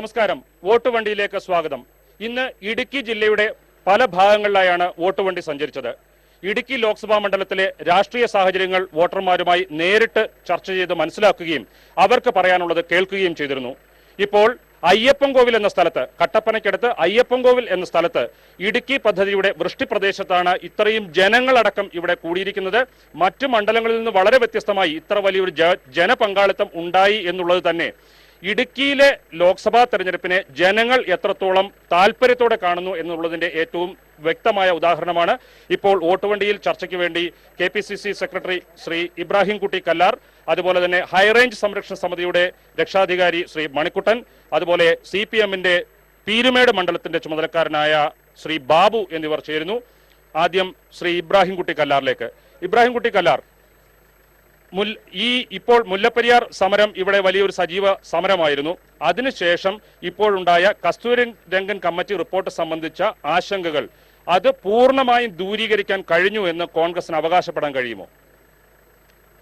നമസ്കാരം. വോട്ട് വണ്ടിയിലേക്ക് സ്വാഗതം. ഇന്ന് ഇടുക്കി ജില്ലയുടെ പല ഭാഗങ്ങളിലായാണ് വോട്ട് വണ്ടി സഞ്ചരിച്ചത്. ഇടുക്കി ലോക്സഭാ മണ്ഡലത്തിലെ രാഷ്ട്രീയ സാഹചര്യങ്ങൾ വോട്ടർമാരുമായി നേരിട്ട് ചർച്ച ചെയ്ത് മനസ്സിലാക്കുകയും അവർക്ക് പറയാനുള്ളത് കേൾക്കുകയും ചെയ്തിരുന്നു. ഇപ്പോൾ അയ്യപ്പൻകോവിൽ എന്ന സ്ഥലത്ത് കട്ടപ്പനയ്ക്കടുത്ത് അയ്യപ്പൻകോവിൽ എന്ന സ്ഥലത്ത് ഇടുക്കി പദ്ധതിയുടെ വൃഷ്ടി പ്രദേശത്താണ് ഇത്രയും ജനങ്ങളടക്കം ഇവിടെ കൂടിയിരിക്കുന്നത്. മറ്റു മണ്ഡലങ്ങളിൽ നിന്ന് വളരെ വ്യത്യസ്തമായി ഇത്ര വലിയൊരു ജനപങ്കാളിത്തം ഉണ്ടായി എന്നുള്ളത് തന്നെ ഇടുക്കിയിലെ ലോക്സഭാ തെരഞ്ഞെടുപ്പിനെ ജനങ്ങൾ എത്രത്തോളം താല്പര്യത്തോടെ കാണുന്നു എന്നുള്ളതിന്റെ ഏറ്റവും വ്യക്തമായ ഉദാഹരണമാണ് ഇപ്പോൾ വോട്ടുവണ്ടിയിൽ ചർച്ചയ്ക്ക് വേണ്ടി K P C C secretary Shri Ibrahim Kutty Kallar അതുപോലെ തന്നെ ഹൈറേഞ്ച് സംരക്ഷണ സമിതിയുടെ രക്ഷാധികാരി ശ്രീ മണിക്കുട്ടൻ അതുപോലെ സി പി എമ്മിന്റെ പീരുമേട് മണ്ഡലത്തിന്റെ ചുമതലക്കാരനായ ശ്രീ ബാബു എന്നിവർ ചേരുന്നു. ആദ്യം ശ്രീ ഇബ്രാഹിം കുട്ടി കല്ലാറിലേക്ക്. ഇബ്രാഹിം കുട്ടി കല്ലാർ ഈ ഇപ്പോൾ മുല്ലപ്പെരിയാർ സമരം ഇവിടെ വലിയൊരു സജീവ സമരമായിരുന്നു. അതിനുശേഷം ഇപ്പോഴുണ്ടായ കസ്തൂരി രംഗൻ കമ്മിറ്റി റിപ്പോർട്ട് സംബന്ധിച്ച ആശങ്കകൾ അത് പൂർണമായും ദൂരീകരിക്കാൻ കഴിഞ്ഞു എന്ന് കോൺഗ്രസിന് അവകാശപ്പെടാൻ കഴിയുമോ?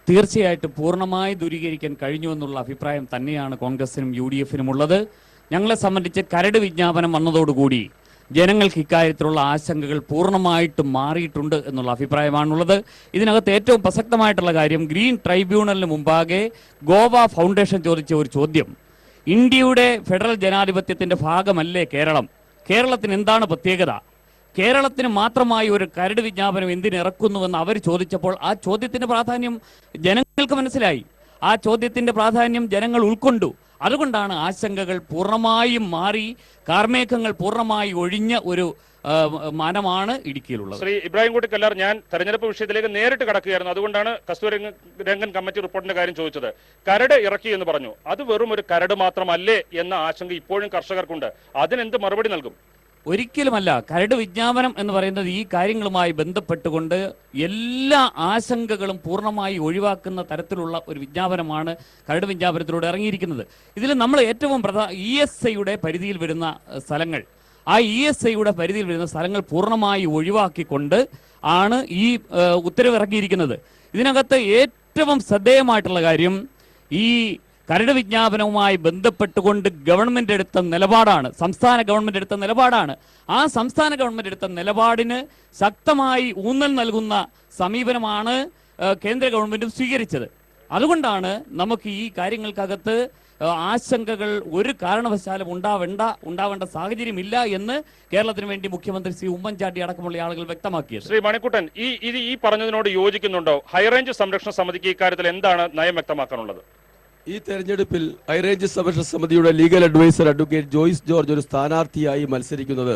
തീർച്ചയായിട്ടും പൂർണമായി ദൂരീകരിക്കാൻ കഴിഞ്ഞു എന്നുള്ള അഭിപ്രായം തന്നെയാണ് കോൺഗ്രസിനും യു ഡി എഫിനും ഉള്ളത് ഞങ്ങളെ സംബന്ധിച്ച് കരട് വിജ്ഞാപനം വന്നതോടുകൂടി ജനങ്ങൾക്ക് ഇക്കാര്യത്തിലുള്ള ആശങ്കകൾ പൂർണമായിട്ടും മാറിയിട്ടുണ്ട് എന്നുള്ള അഭിപ്രായമാണുള്ളത്. ഇതിനകത്ത് ഏറ്റവും പ്രസക്തമായിട്ടുള്ള കാര്യം ഗ്രീൻ ട്രൈബ്യൂണലിന് മുമ്പാകെ ഗോവ ഫൗണ്ടേഷൻ ചോദിച്ച ഒരു ചോദ്യം. ഇന്ത്യയുടെ ഫെഡറൽ ജനാധിപത്യത്തിന്റെ ഭാഗമല്ലേ കേരളം? കേരളത്തിന് എന്താണ് പ്രത്യേകത? കേരളത്തിന് മാത്രമായി ഒരു കരട് വിജ്ഞാപനം എന്തിനിറക്കുന്നുവെന്ന് അവർ ചോദിച്ചപ്പോൾ ആ ചോദ്യത്തിന്റെ പ്രാധാന്യം ജനങ്ങൾക്ക് മനസ്സിലായി. ആ ചോദ്യത്തിന്റെ പ്രാധാന്യം ജനങ്ങൾ ഉൾക്കൊണ്ടു. അതുകൊണ്ടാണ് ആശങ്കകൾ പൂർണമായും മാറി കാർമേഘങ്ങൾ പൂർണമായി ഒഴിഞ്ഞ ഒരു മാനമാണ് ഇടുക്കിയിലുള്ളത്. ശ്രീ ഇബ്രാഹിം കുട്ടി കല്ലാർ ഞാൻ തെരഞ്ഞെടുപ്പ് വിഷയത്തിലേക്ക് നേരിട്ട് കടക്കുകയായിരുന്നു. അതുകൊണ്ടാണ് കസ്തൂരി രംഗൻ കമ്മിറ്റി റിപ്പോർട്ടിന്റെ കാര്യം ചോദിച്ചത്. കരട് ഇറക്കി എന്ന് പറഞ്ഞു. അത് വെറും ഒരു കരട് മാത്രമല്ലേ എന്ന ആശങ്ക ഇപ്പോഴും കർഷകർക്കുണ്ട്. അതിനെന്ത് മറുപടി നൽകും? ഒരിക്കലുമല്ല കരട് വിജ്ഞാപനം എന്ന് പറയുന്നത് ഈ കാര്യങ്ങളുമായി ബന്ധപ്പെട്ടുകൊണ്ട് എല്ലാ ആശങ്കകളും പൂർണമായി ഒഴിവാക്കുന്ന തരത്തിലുള്ള ഒരു വിജ്ഞാപനമാണ് കരട് വിജ്ഞാപനത്തിലൂടെ ഇറങ്ങിയിരിക്കുന്നത്. ഇതിൽ നമ്മൾ ഏറ്റവും പ്രധാന ഇ എസ് ഐയുടെ പരിധിയിൽ വരുന്ന സ്ഥലങ്ങൾ. ആ ഇ എസ് ഐയുടെ പരിധിയിൽ വരുന്ന സ്ഥലങ്ങൾ പൂർണമായി ഒഴിവാക്കിക്കൊണ്ട് ആണ് ഈ ഉത്തരവ് ഇറക്കിയിരിക്കുന്നത് ഇതിനകത്ത് ഏറ്റവും ശ്രദ്ധേയമായിട്ടുള്ള കാര്യം ഈ കരട് വിജ്ഞാപനവുമായി ബന്ധപ്പെട്ടുകൊണ്ട് ഗവൺമെന്റ് എടുത്ത നിലപാടാണ് സംസ്ഥാന ഗവൺമെന്റ് എടുത്ത നിലപാടാണ്. ആ സംസ്ഥാന ഗവൺമെന്റ് എടുത്ത നിലപാടിന് ശക്തമായി ഊന്നൽ നൽകുന്ന സമീപനമാണ് കേന്ദ്ര ഗവൺമെന്റും സ്വീകരിച്ചത്. അതുകൊണ്ടാണ് നമുക്ക് ഈ കാര്യങ്ങൾക്കകത്ത് ആശങ്കകൾ ഒരു കാരണവശാലും ഉണ്ടാവേണ്ട ഉണ്ടാവേണ്ട സാഹചര്യമില്ല എന്ന് കേരളത്തിന് വേണ്ടി മുഖ്യമന്ത്രി ശ്രീ ഉമ്മൻചാണ്ടി അടക്കമുള്ള ആളുകൾ വ്യക്തമാക്കിയത്. ശ്രീ മണിക്കുട്ടൻ ഈ ഇത് ഈ പറഞ്ഞതിനോട് യോജിക്കുന്നുണ്ടോ? ഹൈറേഞ്ച് സംരക്ഷണ സമിതിക്ക് ഇക്കാര്യത്തിൽ എന്താണ് നയം വ്യക്തമാക്കാനുള്ളത്? ഈ തെരഞ്ഞെടുപ്പിൽ ഹൈറേഞ്ച് സംരക്ഷണ സമിതിയുടെ legal adviser advocate Joyce George ഒരു സ്ഥാനാർത്ഥിയായി മത്സരിക്കുന്നത്.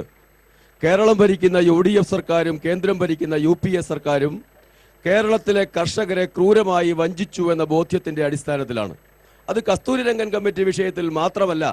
കേരളം ഭരിക്കുന്ന യു ഡി എഫ് സർക്കാരും കേന്ദ്രം ഭരിക്കുന്ന യു പി എ സർക്കാരും കേരളത്തിലെ കർഷകരെ ക്രൂരമായി വഞ്ചിച്ചു എന്ന ബോധ്യത്തിന്റെ അടിസ്ഥാനത്തിലാണ്. അത് കസ്തൂരി രംഗൻ കമ്മിറ്റി വിഷയത്തിൽ മാത്രമല്ല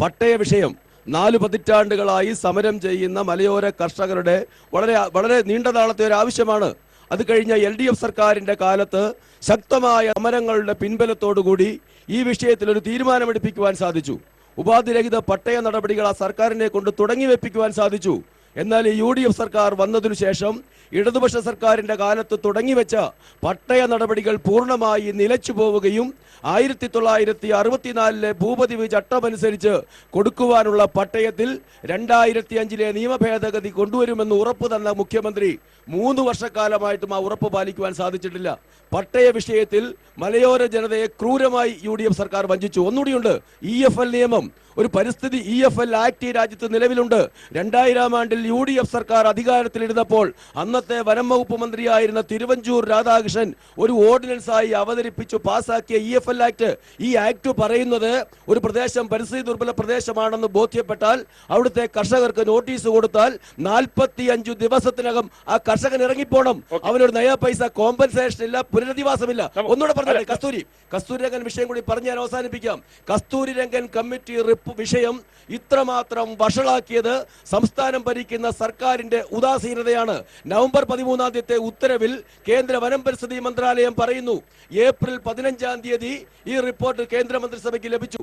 പട്ടയ വിഷയം. നാല് പതിറ്റാണ്ടുകളായി സമരം ചെയ്യുന്ന മലയോര കർഷകരുടെ വളരെ വളരെ നീണ്ട നാളത്തെ ഒരു ആവശ്യമാണ്. അത് കഴിഞ്ഞ എൽ ഡി എഫ് സർക്കാരിന്റെ കാലത്ത് ശക്തമായ സമരങ്ങളുടെ പിൻബലത്തോടുകൂടി ഈ വിഷയത്തിൽ ഒരു തീരുമാനമെടുപ്പിക്കുവാൻ സാധിച്ചു. ഉപാധിരഹിത പട്ടയ നടപടികൾ ആ സർക്കാരിനെ കൊണ്ട് തുടങ്ങി വെപ്പിക്കുവാൻ സാധിച്ചു. എന്നാൽ ഈ യു ഡി എഫ് സർക്കാർ വന്നതിനു ശേഷം ഇടതുപക്ഷ സർക്കാരിന്റെ കാലത്ത് തുടങ്ങിവെച്ച പട്ടയ നടപടികൾ പൂർണമായി നിലച്ചു പോവുകയും ആയിരത്തി തൊള്ളായിരത്തി അറുപത്തിനാലിലെ ഭൂപതിവ് ചട്ടമനുസരിച്ച് കൊടുക്കുവാനുള്ള പട്ടയത്തിൽ രണ്ടായിരത്തി അഞ്ചിലെ നിയമ ഭേദഗതി കൊണ്ടുവരുമെന്ന് ഉറപ്പ് തന്ന മുഖ്യമന്ത്രി മൂന്ന് വർഷക്കാലമായിട്ടും ആ ഉറപ്പ് പാലിക്കുവാൻ സാധിച്ചിട്ടില്ല. പട്ടയ വിഷയത്തിൽ മലയോര ജനതയെ ക്രൂരമായി യു ഡി എഫ് സർക്കാർ വഞ്ചിച്ചു. ഒന്നുകൂടിയുണ്ട് ഇ എഫ് എൽ നിയമം. ഒരു പരിസ്ഥിതി ഇ എഫ് എൽ ആക്ട് ഈ രാജ്യത്ത് നിലവിലുണ്ട്. രണ്ടായിരം ആണ്ടിൽ യു ഡി എഫ് സർക്കാർ അധികാരത്തിലിരുന്നപ്പോൾ അന്നത്തെ വനം വകുപ്പ് മന്ത്രിയായിരുന്ന തിരുവഞ്ചൂർ രാധാകൃഷ്ണൻ ഒരു ഓർഡിനൻസ് ആയി അവതരിപ്പിച്ചു പാസാക്കിയ ഇ എഫ് എൽ ആക്ട്. ഈ ആക്ട് പറയുന്നത് ഒരു പ്രദേശം പരിസ്ഥിതി ദുർബല പ്രദേശമാണെന്ന് ബോധ്യപ്പെട്ടാൽ അവിടുത്തെ കർഷകർക്ക് നോട്ടീസ് കൊടുത്താൽ നാൽപ്പത്തി അഞ്ചു ദിവസത്തിനകം ആ കർഷകൻ ഇറങ്ങിപ്പോണം. അവനൊരു നയ പൈസ കോമ്പൻസേഷൻ ഇല്ല പുനരധിവാസമില്ല. ഒന്നുകൂടെ പറഞ്ഞു കസ്തൂരി. കസ്തൂരി രംഗൻ വിഷയം കൂടി പറഞ്ഞ് ഞാൻ അവസാനിപ്പിക്കാം. കസ്തൂരി രംഗൻ കമ്മിറ്റി റിപ്പ് വിഷയം ഇത്രമാത്രം വഷളാക്കിയത് സംസ്ഥാനം ഭരിക്കുന്ന സർക്കാരിന്റെ ഉദാസീനതയാണ്. നവംബർ പതിമൂന്നാം തീയതി ഉത്തരവിൽ കേന്ദ്ര വനം പരിസ്ഥിതി മന്ത്രാലയം പറയുന്നു ഏപ്രിൽ പതിനഞ്ചാം തീയതി ഈ റിപ്പോർട്ട് കേന്ദ്ര മന്ത്രിസഭയ്ക്ക് ലഭിച്ചു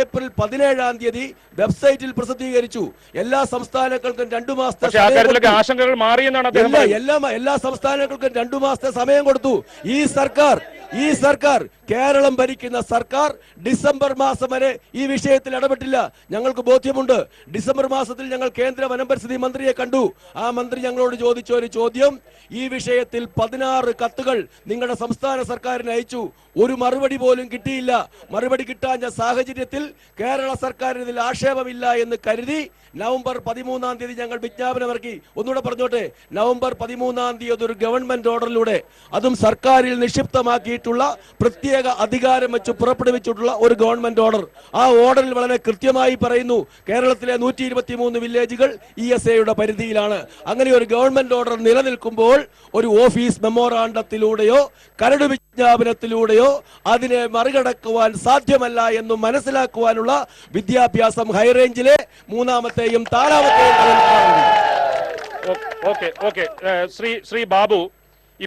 ഏപ്രിൽ പതിനേഴാം തീയതി വെബ്സൈറ്റിൽ പ്രസിദ്ധീകരിച്ചു. എല്ലാ സംസ്ഥാനങ്ങൾക്കും രണ്ടു മാസത്തെ. ആശങ്കകൾ മാറിയെന്നാണ് എല്ലാ എല്ലാ സംസ്ഥാനങ്ങൾക്കും രണ്ടു മാസത്തെ സമയം കൊടുത്തു. ഈ സർക്കാർ ഈ സർക്കാർ കേരളം ഭരിക്കുന്ന സർക്കാർ ഡിസംബർ മാസം വരെ ഈ വിഷയത്തിൽ ഇടപെട്ടില്ല. ഞങ്ങൾക്ക് ബോധ്യമുണ്ട്. ഡിസംബർ മാസത്തിൽ ഞങ്ങൾ കേന്ദ്ര വനം പരിസ്ഥിതി മന്ത്രിയെ കണ്ടു. ആ മന്ത്രി ഞങ്ങളോട് ചോദിച്ച ഒരു ചോദ്യം ഈ വിഷയത്തിൽ പതിനാറ് കത്തുകൾ നിങ്ങളുടെ സംസ്ഥാന സർക്കാരിന് അയച്ചു. ഒരു മറുപടി പോലും കിട്ടിയില്ല. മറുപടി കിട്ടാഞ്ഞ സാഹചര്യത്തിൽ കേരള സർക്കാരിന് ഇതിൽ ആക്ഷേപമില്ല എന്ന് കരുതി നവംബർ പതിമൂന്നാം തീയതി ഞങ്ങൾ വിജ്ഞാപനം ഇറക്കി ഒന്നുകൂടെ പറഞ്ഞോട്ടെ നവംബർ പതിമൂന്നാം തീയതി ഒരു ഗവൺമെന്റ് ഓർഡറിലൂടെ അതും സർക്കാരിൽ നിക്ഷിപ്തമാക്കിയിട്ടുള്ള പ്രത്യേക അധികാരം വെച്ച് പുറപ്പെടുവിച്ചിട്ടുള്ള ഒരു ഗവൺമെന്റ് ഓർഡർ. ആ ഓർഡറിൽ വളരെ കൃത്യമായി പറയുന്നു കേരളത്തിലെ നൂറ്റി ഇരുപത്തി മൂന്ന് വില്ലേജുകൾ ഇ എസ് എയുടെ പരിധിയിലാണ്. അങ്ങനെ ഒരു ഗവൺമെന്റ് ഓർഡർ നിലനിൽക്കുമ്പോൾ ഒരു ഓഫീസ് മെമ്മോറാണ്ടത്തിലൂടെയോ കരട് വിജ്ഞാപനത്തിലൂടെയോ അതിനെ മറികടക്കുവാൻ സാധ്യമല്ല എന്ന് മനസ്സിലാക്കുവാനുള്ള വിദ്യാഭ്യാസം ഹൈറേഞ്ചിലെ മൂന്നാമത്തെയും താരാമത്തെയും ശ്രീ ശ്രീ ബാബു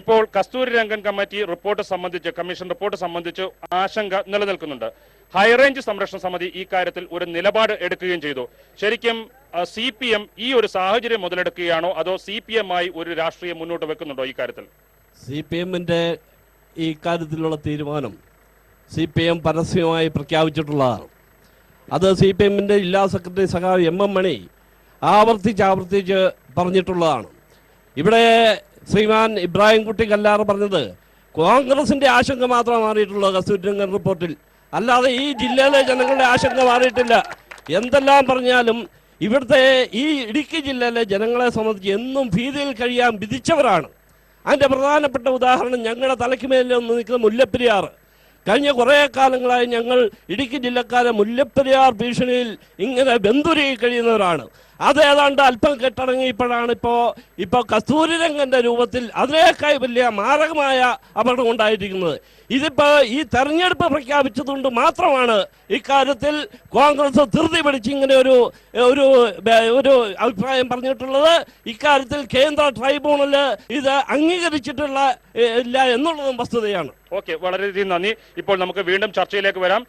ഇപ്പോൾ കസ്തൂരി രംഗൻ കമ്മിറ്റി റിപ്പോർട്ട് സംബന്ധിച്ച് കമ്മീഷൻ റിപ്പോർട്ട് സംബന്ധിച്ച് ആശങ്ക നിലനിൽക്കുന്നുണ്ട്. ഹൈറേഞ്ച് സംരക്ഷണ സമിതി ഈ കാര്യത്തിൽ ഒരു നിലപാട് എടുക്കുകയും ചെയ്തു. ശരിക്കും സി പി എം ഈ ഒരു സാഹചര്യം മുതലെടുക്കുകയാണോ അതോ സി പി എം ആയി ഒരു രാഷ്ട്രീയം മുന്നോട്ട് വെക്കുന്നുണ്ടോ ഈ കാര്യത്തിൽ? സി പി എമ്മിന്റെ ഈ കാര്യത്തിലുള്ള തീരുമാനം സി പി എം പരസ്യമായി പ്രഖ്യാപിച്ചിട്ടുള്ളതാണ് അത് സി പി എമ്മിന്റെ ജില്ലാ സെക്രട്ടറി സഖാവ് എം എം മണി ആവർത്തിച്ച് ആവർത്തിച്ച് പറഞ്ഞിട്ടുള്ളതാണ്. ഇവിടെ ശ്രീമാൻ ഇബ്രാഹിം കുട്ടി കല്ലാറ് പറഞ്ഞത് കോൺഗ്രസിന്റെ ആശങ്ക മാത്രം മാറിയിട്ടുള്ളത് കസ്തൂരിരംഗൻ റിപ്പോർട്ടിൽ. അല്ലാതെ ഈ ജില്ലയിലെ ജനങ്ങളുടെ ആശങ്ക മാറിയിട്ടില്ല. എന്തെല്ലാം പറഞ്ഞാലും ഇവിടുത്തെ ഈ ഇടുക്കി ജില്ലയിലെ ജനങ്ങളെ സംബന്ധിച്ച് എന്നും ഭീതിയിൽ കഴിയാൻ വിധിച്ചവരാണ്. അതിന്റെ പ്രധാനപ്പെട്ട ഉദാഹരണം ഞങ്ങളുടെ തലയ്ക്ക് മേലിൽ ഒന്ന് നിൽക്കുന്ന മുല്ലപ്പെരിയാർ. കഴിഞ്ഞ കുറേ കാലങ്ങളായി ഞങ്ങൾ ഇടുക്കി ജില്ലക്കാരെ മുല്ലപ്പെരിയാർ ഭീഷണിയിൽ ഇങ്ങനെ ബന്ധുരുകി കഴിയുന്നവരാണ്. അത് ഏതാണ്ട് അല്പം കെട്ടടങ്ങിയപ്പോഴാണ് ഇപ്പോൾ ഇപ്പോൾ കസ്തൂരിരംഗന്റെ രൂപത്തിൽ അതിനേക്കാൾ വലിയ മാരകമായ അപകടം ഉണ്ടായിരിക്കുന്നത്. ഇതിപ്പോൾ ഈ തെരഞ്ഞെടുപ്പ് പ്രഖ്യാപിച്ചതുകൊണ്ട് മാത്രമാണ് ഇക്കാര്യത്തിൽ കോൺഗ്രസ് ധൃതി പിടിച്ച് ഇങ്ങനെ ഒരു ഒരു ഒരു അഭിപ്രായം പറഞ്ഞിട്ടുള്ളത്. ഇക്കാര്യത്തിൽ കേന്ദ്ര ട്രൈബ്യൂണൽ ഇത് അംഗീകരിച്ചിട്ടുള്ള ഇല്ല എന്നുള്ളതും വസ്തുതയാണ്. ഓക്കെ വളരെയധികം നന്ദി. ഇപ്പോൾ നമുക്ക് വീണ്ടും ചർച്ചയിലേക്ക് വരാം.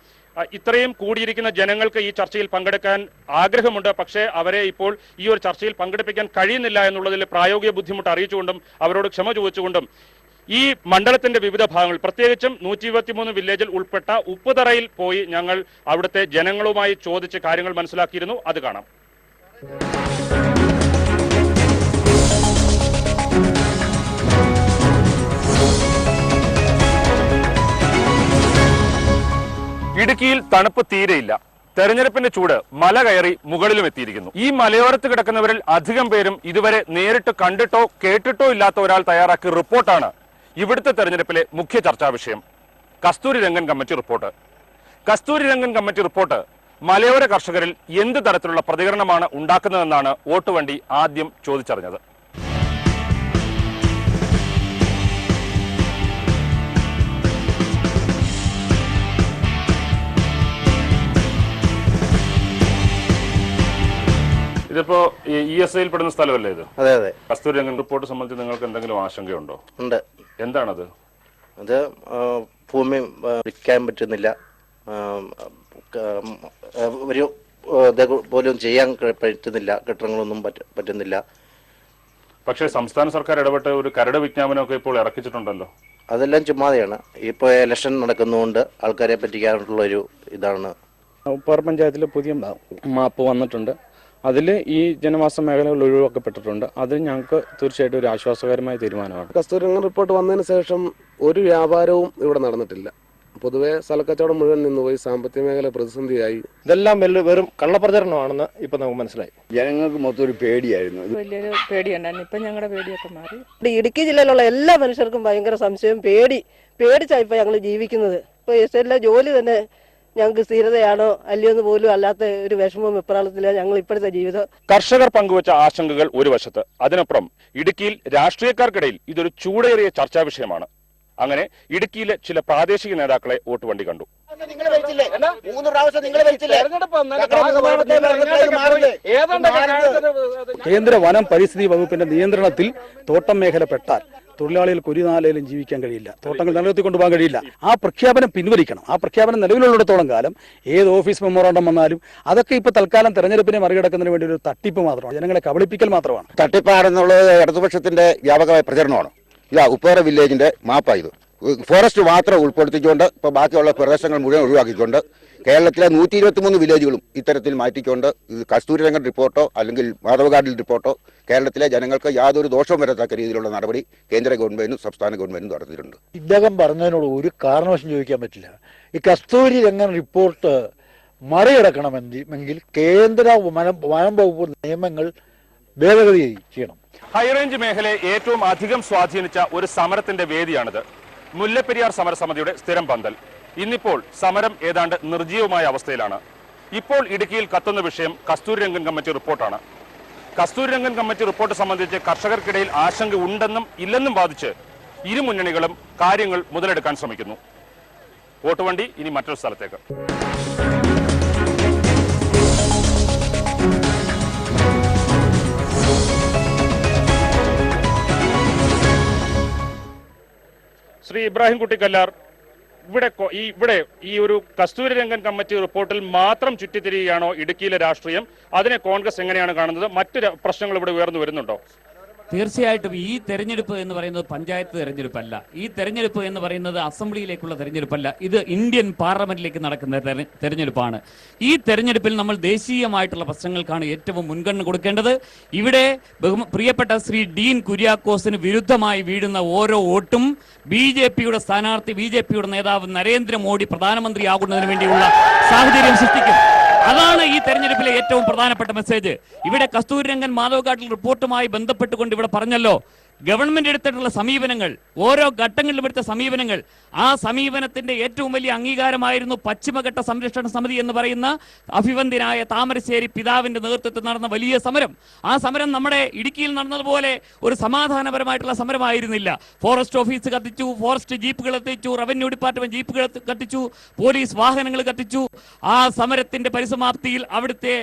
ഇത്രയും കൂടിയിരിക്കുന്ന ജനങ്ങൾക്ക് ഈ ചർച്ചയിൽ പങ്കെടുക്കാൻ ആഗ്രഹമുണ്ട്. പക്ഷേ അവരെ ഇപ്പോൾ ഈ ഒരു ചർച്ചയിൽ പങ്കെടുപ്പിക്കാൻ കഴിയുന്നില്ല എന്നുള്ളതിൽ പ്രായോഗിക ബുദ്ധിമുട്ട് അറിയിച്ചുകൊണ്ടും അവരോട് ക്ഷമ ചോദിച്ചുകൊണ്ടും ഈ മണ്ഡലത്തിന്റെ വിവിധ ഭാഗങ്ങൾ പ്രത്യേകിച്ചും നൂറ്റി ഇരുപത്തിമൂന്ന് വില്ലേജിൽ ഉൾപ്പെട്ട ഉപ്പുതറയിൽ പോയി ഞങ്ങൾ അവിടുത്തെ ജനങ്ങളുമായി ചോദിച്ച് കാര്യങ്ങൾ മനസ്സിലാക്കിയിരുന്നു. അത് കാണാം. ഇടുക്കിയിൽ തണുപ്പ് തീരെയില്ല. തെരഞ്ഞെടുപ്പിന്റെ ചൂട് മല കയറി മുകളിലും എത്തിയിരിക്കുന്നു. ഈ മലയോരത്ത് കിടക്കുന്നവരിൽ അധികം പേരും ഇതുവരെ നേരിട്ട് കണ്ടിട്ടോ കേട്ടിട്ടോ ഇല്ലാത്ത ഒരാൾ തയ്യാറാക്കിയ റിപ്പോർട്ടാണ് ഇവിടുത്തെ തെരഞ്ഞെടുപ്പിലെ മുഖ്യ ചർച്ചാ വിഷയം. Kasturi Rangan committee report. Kasturi Rangan committee report മലയോര കർഷകരിൽ എന്ത് തരത്തിലുള്ള പ്രതികരണമാണ് ഉണ്ടാക്കുന്നതെന്നാണ് വോട്ടുവണ്ടി ആദ്യം ചോദിച്ചറിഞ്ഞത്. ഇതിപ്പോ ഇ എസ് ഐയിൽ പെടുന്ന സ്ഥലമല്ലേ ഇത്? അതെ അതെ. കസ്തൂരി രംഗൻ റിപ്പോർട്ട് സംബന്ധിച്ച് നിങ്ങൾക്ക് എന്തെങ്കിലും ആശങ്കയുണ്ടോ? ഉണ്ട്. എന്താണത് അത്? ഭൂമി വിൽക്കാൻ പറ്റുന്നില്ല. ഒരു ഇത് പോലും ചെയ്യാൻ പറ്റുന്നില്ല. കെട്ടിടങ്ങളൊന്നും പറ്റുന്നില്ല. പക്ഷേ സംസ്ഥാന സർക്കാർ ഇടപെട്ട് ഒരു കരട് വിജ്ഞാപനമൊക്കെ ഇപ്പോൾ ഇറക്കിച്ചിട്ടുണ്ടല്ലോ. അതെല്ലാം ചുമ്മാതെയാണ്. ഇപ്പോൾ ഇലക്ഷൻ നടക്കുന്നതുകൊണ്ട് ആൾക്കാരെ പറ്റിക്കാനുള്ള ഒരു ഇതാണ്. ഉപ്പാർ പഞ്ചായത്തിൽ പുതിയ മാപ്പ് വന്നിട്ടുണ്ട്. അതിൽ ഈ ജനവാസ മേഖലകൾ ഒഴിവാക്കപ്പെട്ടിട്ടുണ്ട്. അത് ഞങ്ങൾക്ക് തീർച്ചയായിട്ടും ഒരു ആശ്വാസകരമായ തീരുമാനമാണ്. കസ്തൂരിരംഗൻ റിപ്പോർട്ട് വന്നതിന് ശേഷം ഒരു വ്യാപാരവും ഇവിടെ നടന്നിട്ടില്ല. പൊതുവെ സ്ഥലക്കച്ചവടം മുഴുവൻ നിന്നുപോയി സാമ്പത്തിക മേഖല പ്രതിസന്ധിയായി. ഇതെല്ലാം വലിയ വെറും കള്ളപ്രചരണമാണെന്ന് ഇപ്പൊ നമുക്ക് മനസ്സിലായി. ജനങ്ങൾക്ക് മൊത്തം ഒരു പേടിയായിരുന്നു. വലിയൊരു പേടിയുണ്ടായിരുന്നു. ഇപ്പൊ ഞങ്ങളുടെ പേടിയൊക്കെ മാറി. ഇവിടെ ഇടുക്കി ജില്ലയിലുള്ള എല്ലാ മനുഷ്യർക്കും ഭയങ്കര സംശയം പേടി. പേടിച്ചാണ് ഇപ്പൊ ഞങ്ങൾ ജീവിക്കുന്നത്. ഇപ്പൊ ജോലി തന്നെ ഞങ്ങൾക്ക് സ്ഥിരതയാണോ അല്ലയോ എന്ന് പോലും അല്ലാത്ത ഒരു വിഷമവും വിപ്രാളത്തിലാണ് ഞങ്ങൾ ഇപ്പോഴത്തെ ജീവിതം കർഷകർ പങ്കുവച്ച ആശങ്കകൾ ഒരു വശത്ത്. അതിനപ്പുറം ഇടുക്കിയിൽ രാഷ്ട്രീയക്കാർക്കിടയിൽ ഇതൊരു ചൂടേറിയ ചർച്ചാ വിഷയമാണ്. അങ്ങനെ ഇടുക്കിയിലെ ചില പ്രാദേശിക നേതാക്കളെ വോട്ട് വണ്ടി കണ്ടു. കേന്ദ്ര വനം പരിസ്ഥിതി വകുപ്പിന്റെ നിയന്ത്രണത്തിൽ തോട്ടം മേഖല പെട്ടാൽ തൊഴിലാളികൾക്ക് ഒരു നാലയിലും ജീവിക്കാൻ കഴിയില്ല. തോട്ടങ്ങൾ നിലനിർത്തി കൊണ്ടുപോകാൻ കഴിയില്ല. ആ പ്രഖ്യാപനം പിൻവലിക്കണം. ആ പ്രഖ്യാപനം നിലവിലുള്ളിടത്തോളം കാലം ഏത് ഓഫീസ് മെമ്മോറാണ്ടം വന്നാലും അതൊക്കെ ഇപ്പൊ തൽക്കാലം തെരഞ്ഞെടുപ്പിനെ മറികടക്കുന്നതിന് വേണ്ടി ഒരു തട്ടിപ്പ് മാത്രമാണ്. ജനങ്ങളെ കബളിപ്പിക്കൽ മാത്രമാണ്. തട്ടിപ്പാണെന്നുള്ളത് ഇടതുപക്ഷത്തിന്റെ വ്യാപകമായ പ്രചരണമാണ്. ഇതാ ഉപ്പേറ വില്ലേജിന്റെ മാപ്പായത് ഫോറസ്റ്റ് മാത്രം ഉൾപ്പെടുത്തിക്കൊണ്ട് ഇപ്പോൾ ബാക്കിയുള്ള പ്രദേശങ്ങൾ മുഴുവൻ ഒഴിവാക്കിക്കൊണ്ട് കേരളത്തിലെ നൂറ്റി ഇരുപത്തിമൂന്ന് വില്ലേജുകളും ഇത്തരത്തിൽ മാറ്റിക്കൊണ്ട് ഇത് കസ്തൂരിരംഗൻ റിപ്പോർട്ടോ അല്ലെങ്കിൽ മാധവഗാഡിൽ റിപ്പോർട്ടോ കേരളത്തിലെ ജനങ്ങൾക്ക് യാതൊരു ദോഷവും വരത്തക്ക രീതിയിലുള്ള നടപടി കേന്ദ്ര ഗവൺമെന്റും സംസ്ഥാന ഗവൺമെന്റും നടത്തിയിട്ടുണ്ട്. ഇദ്ദേഹം പറഞ്ഞതിനോട് ഒരു കാരണവശം ചോദിക്കാൻ പറ്റില്ല. ഈ കസ്തൂരി രംഗൻ റിപ്പോർട്ട് മറികടക്കണമെങ്കിൽ കേന്ദ്ര വനം വകുപ്പ് നിയമങ്ങൾ ഭേദഗതി ചെയ്യണം. ഹൈറേഞ്ച് മേഖലയെ ഏറ്റവും അധികം സ്വാധീനിച്ച ഒരു സമരത്തിന്റെ വേദിയാണിത്. മുല്ലപ്പെരിയാർ സമരസമിതിയുടെ സ്ഥിരം പന്തൽ. ഇന്നിപ്പോൾ സമരം ഏതാണ്ട് നിർജീവമായ അവസ്ഥയിലാണ്. ഇപ്പോൾ ഇടുക്കിയിൽ കത്തുന്ന വിഷയം കസ്തൂരിരംഗൻ കമ്മിറ്റി റിപ്പോർട്ടാണ്. കസ്തൂരിരംഗൻ കമ്മിറ്റി റിപ്പോർട്ട് സംബന്ധിച്ച് കർഷകർക്കിടയിൽ ആശങ്ക ഉണ്ടെന്നും ഇല്ലെന്നും വാദിച്ച് ഇരു മുന്നണികളും കാര്യങ്ങൾ മുതലെടുക്കാൻ ശ്രമിക്കുന്നു. വോട്ടുവണ്ടി ഇനി മറ്റൊരു സ്ഥലത്തേക്ക്. ശ്രീ ഇബ്രാഹിം കുട്ടിക്കല്ലാർ ഇവിടെ ഈ ഇവിടെ ഈ ഒരു കസ്തൂരിരംഗൻ കമ്മിറ്റി റിപ്പോർട്ടിൽ മാത്രം ചുറ്റിത്തിരിയുകയാണോ ഇടുക്കിയിലെ രാഷ്ട്രീയം? അതിനെ കോൺഗ്രസ് എങ്ങനെയാണ് കാണുന്നത്? മറ്റു പ്രശ്നങ്ങൾ ഇവിടെ ഉയർന്നു വരുന്നുണ്ടോ? തീർച്ചയായിട്ടും ഈ തെരഞ്ഞെടുപ്പ് എന്ന് പറയുന്നത് പഞ്ചായത്ത് തെരഞ്ഞെടുപ്പല്ല. ഈ തെരഞ്ഞെടുപ്പ് എന്ന് പറയുന്നത് അസംബ്ലിയിലേക്കുള്ള തെരഞ്ഞെടുപ്പല്ല. ഇത് ഇന്ത്യൻ പാർലമെന്റിലേക്ക് നടക്കുന്ന തെര- തെരഞ്ഞെടുപ്പാണ്. ഈ തെരഞ്ഞെടുപ്പിൽ നമ്മൾ ദേശീയമായിട്ടുള്ള പ്രശ്നങ്ങൾക്കാണ് ഏറ്റവും മുൻഗണന കൊടുക്കേണ്ടത്. ഇവിടെ പ്രിയപ്പെട്ട ശ്രീ ഡീൻ കുര്യാക്കോസിന് വിരുദ്ധമായി വീഴുന്ന ഓരോ വോട്ടും ബി ജെ പിയുടെ സ്ഥാനാർത്ഥി ബി ജെ പിയുടെ നേതാവ് നരേന്ദ്രമോദി പ്രധാനമന്ത്രിയാകുന്നതിന് വേണ്ടിയുള്ള സാഹചര്യം സൃഷ്ടിക്കും. അതാണ് ഈ തെരഞ്ഞെടുപ്പിലെ ഏറ്റവും പ്രധാനപ്പെട്ട മെസ്സേജ് ഇവിടെ കസ്തൂരിരംഗൻ മാധവഘാട്ടിൽ റിപ്പോർട്ടുമായി ബന്ധപ്പെട്ടുകൊണ്ട് ഇവിടെ പറഞ്ഞല്ലോ ഗവൺമെന്റ് എടുത്തിട്ടുള്ള സമീപനങ്ങൾ ഓരോ ഘട്ടങ്ങളിലും എടുത്ത സമീപനങ്ങൾ. ആ സമീപനത്തിന്റെ ഏറ്റവും വലിയ അംഗീകാരമായിരുന്നു പശ്ചിമഘട്ട സംരക്ഷണ സമിതി എന്ന് പറയുന്ന അഭിവന്ദ്യനായ താമരശ്ശേരി പിതാവിന്റെ നേതൃത്വത്തിൽ നടന്ന വലിയ സമരം. ആ സമരം നമ്മുടെ ഇടുക്കിയിൽ നടന്നതുപോലെ ഒരു സമാധാനപരമായിട്ടുള്ള സമരമായിരുന്നില്ല. ഫോറസ്റ്റ് ഓഫീസ് കത്തിച്ചു ഫോറസ്റ്റ് ജീപ്പുകൾ എത്തിച്ചു റവന്യൂ ഡിപ്പാർട്ട്മെന്റ് ജീപ്പുകൾ കത്തിച്ചു പോലീസ് വാഹനങ്ങൾ കത്തിച്ചു. ആ സമരത്തിന്റെ പരിസമാപ്തിയിൽ അവിടുത്തെ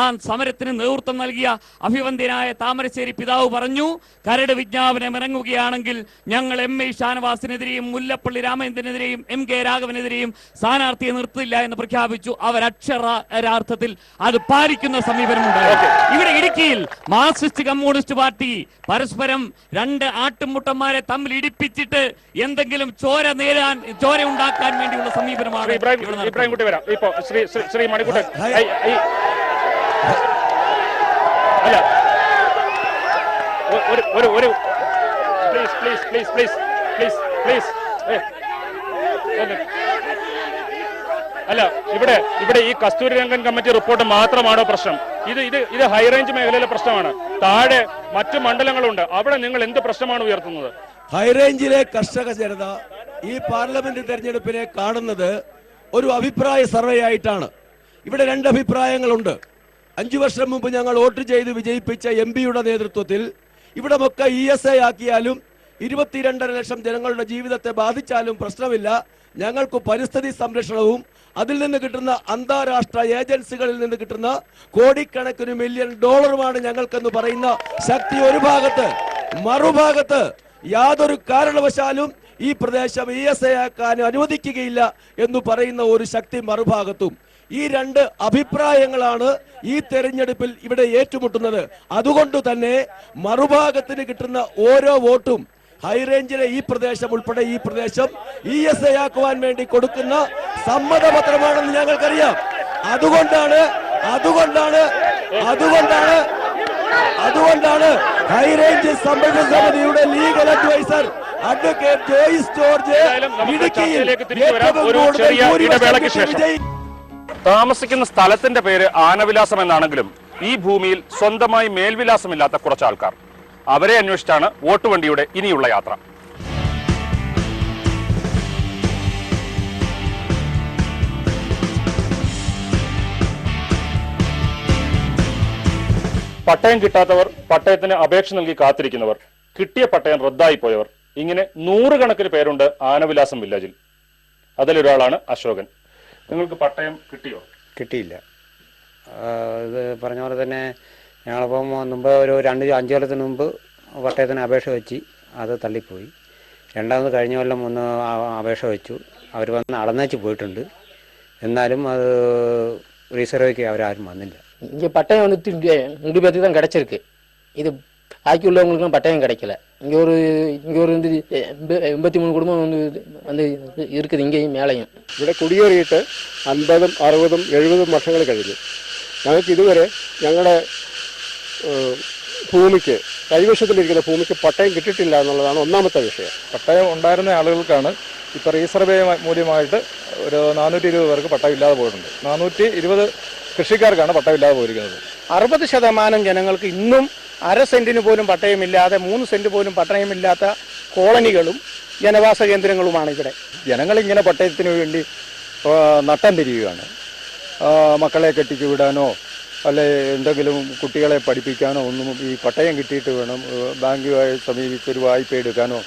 ആ സമരത്തിന് നേതൃത്വം നൽകിയ അഭിവന്ദ്യനായ താമരശ്ശേരി പിതാവ് പറഞ്ഞു കരട് വിജ്ഞാപനം ഇറങ്ങുകയാണെങ്കിൽ ഞങ്ങൾ എം എ ഷാനവാസിനെതിരെയും മുല്ലപ്പള്ളി രാമചന്ദ്രനെതിരെയും എം കെ രാഘവനെതിരെയും സ്ഥാനാർത്ഥിയെ നിർത്തില്ല എന്ന് പ്രഖ്യാപിച്ചു. അവർ അക്ഷരാർത്ഥത്തിൽ അത് പാലിക്കുന്ന സമീപനമുണ്ടായി ഇവിടെ ഇടുക്കിയിൽ മാർക്സിസ്റ്റ് കമ്മ്യൂണിസ്റ്റ് പാർട്ടി പരസ്പരം രണ്ട് ആട്ടുമുട്ടന്മാരെ തമ്മിൽ ഇടിപ്പിച്ചിട്ട് എന്തെങ്കിലും ചോര നേരാൻ ചോര ഉണ്ടാക്കാൻ വേണ്ടിയുള്ള സമീപനമാണ് ഇബ്രാഹിം കുട്ടി വരാം. ഇപ്പോ ശ്രീ ശ്രീ- മണിക്കുട്ടൻ അല്ല ഒരു what, ഒരു please, please, please, please, please, please അല്ല. ഇവിടെ ഇവിടെ ഈ കസ്തൂരി രംഗൻ കമ്മിറ്റി റിപ്പോർട്ട് മാത്രമാണോ പ്രശ്നം? ഇത് ഇത് ഇത് ഹൈറേഞ്ച് മേഖലയിലെ പ്രശ്നമാണ്. താഴെ മറ്റു മണ്ഡലങ്ങളുണ്ട്. അവിടെ നിങ്ങൾ എന്ത് പ്രശ്നമാണ് ഉയർത്തുന്നത്? ഹൈറേഞ്ചിലെ കർഷക ജനത ഈ പാർലമെന്റ് തെരഞ്ഞെടുപ്പിനെ കാണുന്നത് ഒരു അഭിപ്രായ സർവേ ആയിട്ടാണ് ഇവിടെ രണ്ട് അഭിപ്രായങ്ങളുണ്ട്. അഞ്ചു വർഷം മുമ്പ് ഞങ്ങൾ വോട്ട് ചെയ്ത് വിജയിപ്പിച്ച എം പിയുടെ നേതൃത്വത്തിൽ ഇവിടെ ഒക്കെ ഇ എസ് ഐ ആക്കിയാലും ഇരുപത്തിരണ്ടര ലക്ഷം ജനങ്ങളുടെ ജീവിതത്തെ ബാധിച്ചാലും പ്രശ്നമില്ല. ഞങ്ങൾക്ക് പരിസ്ഥിതി സംരക്ഷണവും അതിൽ നിന്ന് കിട്ടുന്ന അന്താരാഷ്ട്ര ഏജൻസികളിൽ നിന്ന് കിട്ടുന്ന കോടിക്കണക്കിന് മില്യൺ ഡോളറുമാണ് ഞങ്ങൾക്കെന്ന് പറയുന്ന ശക്തി ഒരു ഭാഗത്ത്. മറുഭാഗത്ത് യാതൊരു കാരണവശാലും ഈ പ്രദേശം ഇ എസ് ഐ ആക്കാൻ അനുവദിക്കുകയില്ല എന്ന് പറയുന്ന ഒരു ശക്തി മറുഭാഗത്തും. ഈ രണ്ട് അഭിപ്രായങ്ങളാണ് ഈ തെരഞ്ഞെടുപ്പിൽ ഇവിടെ ഏറ്റുമുട്ടുന്നത് അതുകൊണ്ട് തന്നെ മറുഭാഗത്തിന് കിട്ടുന്ന ഓരോ വോട്ടും ഹൈറേഞ്ചിലെ ഈ പ്രദേശം ഉൾപ്പെടെ ഈ പ്രദേശം ഇ എസ് ഐ ആക്കുവാൻ വേണ്ടി കൊടുക്കുന്ന സമ്മതപത്രമാണെന്ന് ഞങ്ങൾക്കറിയാം അതുകൊണ്ടാണ് അതുകൊണ്ടാണ് അതുകൊണ്ടാണ് അതുകൊണ്ടാണ് ഹൈറേഞ്ച് സംരക്ഷണ സമിതിയുടെ legal adviser advocate Joyce George ഇടുക്കിയിൽ. ഏറ്റവും കൂടുതൽ. വിജയി- താമസിക്കുന്ന സ്ഥലത്തിന്റെ പേര് ആനവിലാസം എന്നാണെങ്കിലും ഈ ഭൂമിയിൽ സ്വന്തമായി മേൽവിലാസമില്ലാത്ത കുറച്ച് ആൾക്കാർ അവരെ അന്വേഷിച്ചാണ് വോട്ടുവണ്ടിയുടെ ഇനിയുള്ള യാത്ര. പട്ടയം കിട്ടാത്തവർ പട്ടയത്തിന് അപേക്ഷ നൽകി കാത്തിരിക്കുന്നവർ കിട്ടിയ പട്ടയം റദ്ദായി പോയവർ ഇങ്ങനെ നൂറുകണക്കിന് പേരുണ്ട് ആനവിലാസം വില്ലേജിൽ. അതിലൊരാളാണ് അശോകൻ. നിങ്ങൾക്ക് പട്ടയം കിട്ടിയോ കിട്ടിയില്ല ആ, ഇത് പറഞ്ഞ പോലെ തന്നെ ഞങ്ങളിപ്പം മുമ്പ് ഒരു രണ്ട് അഞ്ച് കൊല്ലത്തിന് മുമ്പ് പട്ടയത്തിന് അപേക്ഷ വെച്ച് അത് തള്ളിപ്പോയി രണ്ടാമത് കഴിഞ്ഞ കൊല്ലം ഒന്ന് ആ- അപേക്ഷ വെച്ചു അവർ വന്ന് അളന്നേച്ച് പോയിട്ടുണ്ട് എന്നാലും അത് റീസർവേക്ക് അവരാരും വന്നില്ല இங்கே பட்டயம் வந்துட்டு இங்கே ரெண்டு பேர்த்துக்கு தான் கிடச்சிருக்கு இது பாக்கியுள்ளவங்களுக்கும் பட்டயம் கிடைக்கல இங்கே ஒரு இங்கே ஒரு வந்து எண்ப- எண்பத்தி மூணு குடும்பம் வந்து வந்து இருக்குது இங்கேயும் மேலேயும் ഇവിടെ കുടിയേറിയിട്ട് അൻപതും അറുപതും എഴുപതും വർഷങ്ങൾ കഴിഞ്ഞു ഞങ്ങൾക്ക് ഇതുവരെ ഞങ്ങളുടെ ഏഹ്, ഭൂമിക്ക് കൈവശത്തിലിരിക്കുന്ന ഭൂമിക്ക് പട്ടയം കിട്ടിയിട്ടില്ല എന്നുള്ളതാണ് ഒന്നാമത്തെ വിഷയം പട്ടയം ഉണ്ടായിരുന്ന ആളുകൾക്കാണ് ഇപ്പൊ റീസർവേ മൂല്യമായിട്ട് ഒരു നാനൂറ്റി ഇരുപത് പേർക്ക് പട്ടയം ഇല്ലാതെ പോയിട്ടുണ്ട് നാനൂറ്റി ഇരുപത് കൃഷിക്കാർക്കാണ് പട്ടയം ഇല്ലാതെ പോയിരിക്കുന്നത് അറുപത് ശതമാനം ജനങ്ങൾക്ക് ഇന്നും അര സെന്റിന് പോലും പട്ടയമില്ലാതെ മൂന്ന് സെന്റ് പോലും പട്ടയമില്ലാത്ത കോളനികളും ജനവാസ കേന്ദ്രങ്ങളുമാണ് ഇവിടെ. ജനങ്ങൾ ഇങ്ങനെ പട്ടയത്തിന് വേണ്ടി നട്ടം തിരിയുകയാണ്. മക്കളെ കെട്ടിച്ചു വിടാനോ അല്ലെ എന്തെങ്കിലും കുട്ടികളെ പഠിപ്പിക്കാനോ ഒന്നും ഈ പട്ടയം കിട്ടിയിട്ട് വേണം ബാങ്കുമായി സമീപിച്ച് ഒരു വായ്പ എടുക്കാനോ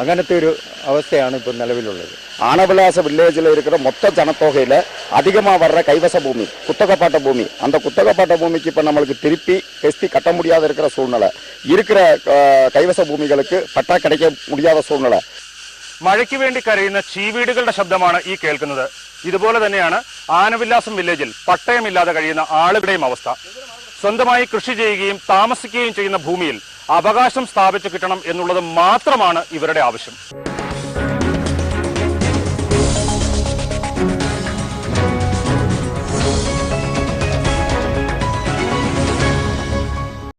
അങ്ങനത്തെ ഒരു അവസ്ഥയാണ് ഇപ്പം നിലവിലുള്ളത്. ആണവിലാസ വില്ലേജിൽ ഇരിക്കുന്ന മൊത്തം ജനത്തുകയിൽ അധികമാ വരുന്ന കൈവശ ഭൂമി കുത്തകപ്പാട്ട ഭൂമി. അന്ത കുത്തകപ്പാട്ട ഭൂമിക്ക് ഇപ്പം നമ്മൾക്ക് തിരുപ്പി എസ്തി കട്ട മുടിയാതെ ഇരിക്കുന്ന സൂഴ്നില ഇരിക്കുന്ന കൈവശ ഭൂമികൾക്ക് പട്ട കിടക്കാൻ മുടിയാതെ സൂഴ്നില മഴയ്ക്ക് വേണ്ടി കരയുന്ന ചീവീടുകളുടെ ശബ്ദമാണ് ഈ കേൾക്കുന്നത്. ഇതുപോലെ തന്നെയാണ് ആനവില്ലാസം വില്ലേജിൽ പട്ടയമില്ലാതെ കഴിയുന്ന ആളുകളുടെയും അവസ്ഥ. സ്വന്തമായി കൃഷി ചെയ്യുകയും താമസിക്കുകയും ചെയ്യുന്ന ഭൂമിയിൽ അവകാശം സ്ഥാപിച്ചു കിട്ടണം എന്നുള്ളത് മാത്രമാണ് ഇവരുടെ ആവശ്യം.